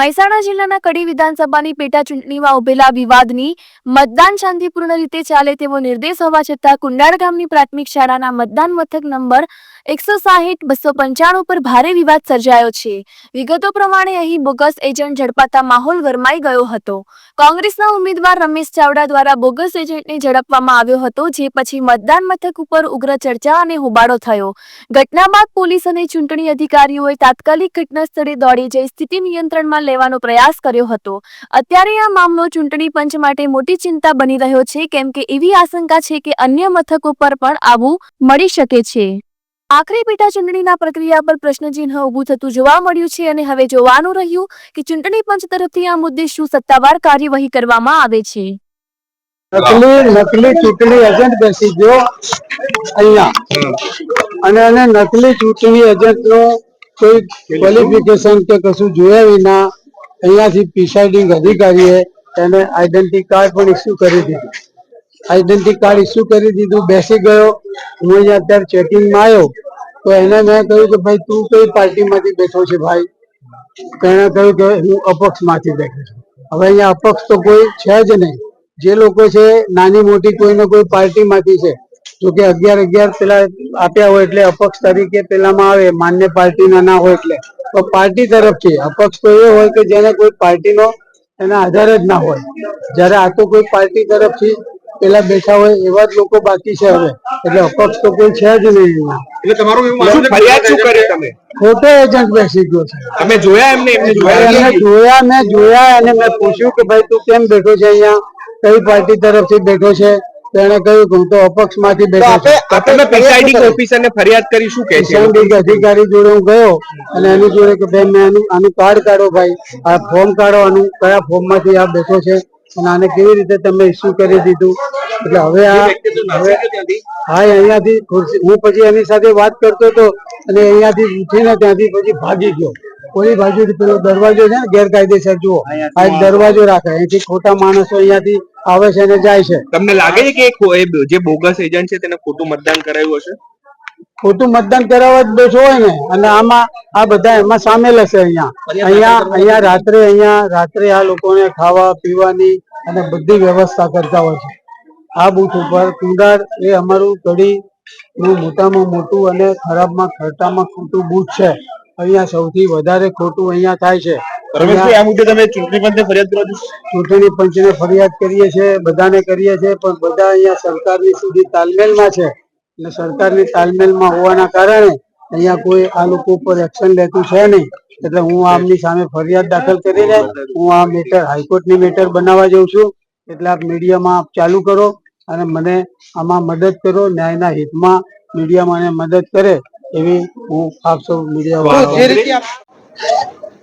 મહેસાણા જિલ્લાના કડી વિધાનસભાની પેટા ચૂંટણીમાં ઉભેલા વિવાદની મતદાન શાંતિપૂર્ણ રીતે ચાલે તેવો નિર્દેશ હોવા છતાં કુંડાળ ગામની પ્રાથમિક શાળાના મતદાન મથક નંબર એકસો સાહીઠ બસો પંચાણું પર ભારે વિવાદ સર્જાયો છે. વિગતો પ્રમાણે અહીં બોગસ એજન્ટ ઝડપાતા માહોલ ગરમાઈ ગયો હતો. કોંગ્રેસના ઉમેદવાર રમેશ ચાવડા દ્વારા બોગસ એજન્ટને ઝડપવામાં આવ્યો હતો, જે પછી મતદાન મથક ઉપર ઉગ્ર ચર્ચા અને હોબાળો થયો. ઘટના બાદ પોલીસ અને ચૂંટણી અધિકારીઓએ તાત્કાલિક ઘટના સ્થળે દોડી જઈ સ્થિતિ નિયંત્રણમાં લેવાનો પ્રયાસ કર્યો હતો. અત્યારે આ મામલો ચૂંટણી પંચ માટે મોટી ચિંતા બની રહ્યો છે કેમ કે એવી આશંકા છે કે અન્ય મથકો પર પણ આવું મળી શકે છે. આખરી પેટા ચૂંટણીના પ્રક્રિયા પર પ્રશ્નચિહ્ન ઊભું થતું જોવા મળ્યું છે અને હવે જોવાનું રહ્યું કે ચૂંટણી પંચ તરફથી આ મુદ્દે શું સત્તાવાર કાર્યવાહી કરવામાં આવે છે. નકલી નકલી ચૂંટણી એજન્ટ બેસી ગયો અહીંયા. અને એને નકલી ચૂંટણી એજન્ટનું કોઈ ક્વોલિફિકેશન કે કશું જોયા વિના અહીંયાથી પ્રિસાઇડિંગ અધિકારીએ એને આઈડેન્ટિટી કાર્ડ પણ ઇસ્યુ કરી દીધું. આઈડેન્ટિટી કાર્ડ ઇસ્યુ કરી દીધું, બેસી ગયો. હું અહીંયા અત્યારે ચેકિંગમાં આવ્યો, તો એને મેં કહ્યું કે ભાઈ, તું કઈ પાર્ટીમાંથી બેઠો છે ભાઈ? તો એણે કહ્યું કે હું અપક્ષમાંથી બેઠો છું. હવે અહીંયા અપક્ષ તો કોઈ છે જ નહીં. જે લોકો છે, નાની મોટી કોઈને કોઈ પાર્ટીમાંથી છે. જો કે અગિયાર અગિયાર પેલા આપ્યા હોય એટલે અપક્ષ તરીકે પેલામાં આવે, માન્ય પાર્ટીના ના હોય એટલે. તો પાર્ટી તરફથી અપક્ષ તો એ હોય કે જેને કોઈ પાર્ટીનો એના આધાર જ ના હોય. જ્યારે આ તો કોઈ પાર્ટી તરફથી પેલા બેઠા હોય એવા જ લોકો બાકી છે હવે. એટલે અપક્ષ તો કોઈ છે જ નહીં એટલે તમારું એવું માનવું છે ફરિયાદ શું કરે? તમે? ખોટો એજન્ટ બેસી ગયો છે. તમે જોયા એમને એમને જોયા? જોયા મેં જોયા અને મેં પૂછ્યું કે ભાઈ તું કેમ બેઠો છે અહીંયા? કઈ પાર્ટી તરફથી બેઠો છે? તો કહ્યું કે હું તો અપક્ષમાંથી બેઠો આપણે પીસીઆઈડી તમે ઓફિસર ને ફરિયાદ કરી શું કે છે? અધિકારી જોડે હું ગયો અને એની જોડે કે બેન મેં આનું આનું કાર્ડ કાઢો ભાઈ. આ ફોર્મ કાઢો આનું કયા ફોર્મમાંથી આ બેઠો છે અને આને કેવી રીતે તમે ઇસ્યુ કરી દીધું? એટલે હવે આ હવે હા અહીંયાથી ખુરશી હું પછી એની સાથે વાત કરતો હતો અને અહીંયાથી ઉઠીને ત્યાંથી પછી ભાગી ગયો. કોઈ બાજુ પેલો દરવાજો છે ને ગેરકાયદેસર જુઓ. આ એક દરવાજો રાખે. અહીંથી ખોટા માણસો અહીંયાથી આવે છે અને જાય છે. તમને લાગે છે કે જે બોગસ એજન્ટ છે તેને ખોટું મતદાન કરાયું હશે? ખોટું મતદાન કરાવવા જ બેઠો હોય ને અને આમાં આ બધા એમાં સામેલ હશે અહીંયા. અહીંયા અહીંયા રાત્રે અહીંયા રાત્રે આ લોકોને ખાવા પીવાની અને બધી વ્યવસ્થા કરતા હોય છે. આ બૂથ ઉપર કુંડાર એ અમારું કડી નું મોટામાં મોટું અને ખરાબમાં ખરટામાં ખોટું બૂથ છે. અહીંયા સૌથી વધારે ખોટું અહીંયા થાય છે. રમેશભાઈ આ મુદ્દે તમે ચૂંટણી પંચને ફરિયાદ કરો છો? ચૂંટણી પંચને ફરિયાદ કરીએ છીએ બધાને કરીએ છીએ પણ બધા અહીંયા સરકારની સુધી તાલમેલમાં છે. અને સરકારની તાલમેલમાં હોવાના કારણે અહીંયા કોઈ આ લોકો ઉપર એક્શન લેતું છે નહીં. એટલે હું આમની સામે ફરિયાદ દાખલ કરીને હું આ મેટર હાઈકોર્ટની મેટર બનાવવા જઉં છું. એટલે આપ મીડિયામાં આપ ચાલુ કરો અને મને આમાં મદદ કરો ન્યાયના હિતમાં મીડિયા મને મદદ કરે એવી હું આપ સૌ મીડિયા